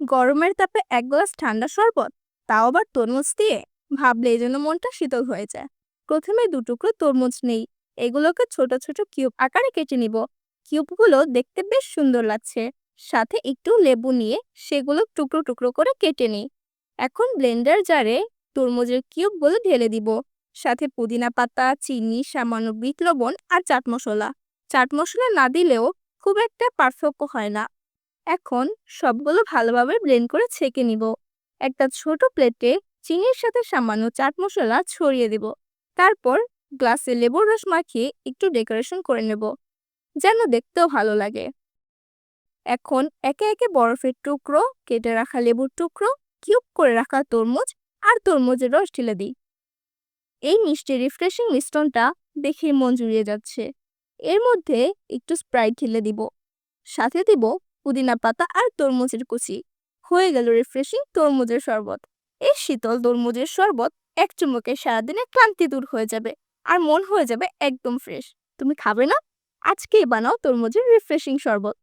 গরমের তাপে এক গ্লাস ঠান্ডা শরবত, তাও আবার তরমুজ দিয়ে, ভাবলেই যেন মনটা শীতল হয়ে যায়। প্রথমে দু টুকরো তরমুজ নেই, এগুলোকে ছোট ছোট কিউব আকারে কেটে নিব। কিউবগুলো দেখতে বেশ সুন্দর লাগছে। সাথে একটু লেবু নিয়ে সেগুলো টুকরো টুকরো করে কেটে নিই। এখন ব্লেন্ডার জারে তরমুজের কিউবগুলো ঢেলে দিব। সাথে পুদিনা পাতা, চিনি, সামান্য বিট লবণ আর চাট মশলা। চাট মশলা না দিলেও খুব একটা পার্থক্য হয় না। এখন সবগুলো ভালোভাবে ব্লেন্ড করে ছেঁকে নিব। একটা ছোট প্লেটে চিনির সাথে সামান্য চাট মশলা ছড়িয়ে দিব। তারপর গ্লাসে লেবুর রস মাখিয়ে একটু ডেকোরেশন করে নেব, যেন দেখতেও ভালো লাগে। এখন একে একে বরফের টুকরো, কেটে রাখা লেবুর টুকরো কিউব করে রাখা তরমুজ আর তরমুজের রস ঢেলে দিই। এই মিষ্টি রিফ্রেশিং মিশ্রণটা দেখে মন জুড়িয়ে যাচ্ছে। এর মধ্যে একটু স্প্রাইট ঢেলে দিব। সাথে দিব পুদিনা পাতা আর তরমুজের কুচি। হয়ে গেল রিফ্রেশিং তরমুজের শরবত। এই শীতল তরমুজের শরবত এক চুমুকে সারাদিনে ক্লান্তি দূর হয়ে যাবে আর মন হয়ে যাবে একদম ফ্রেশ তুমি খাবে না? আজকেই বানাও তরমুজের রিফ্রেশিং শরবত।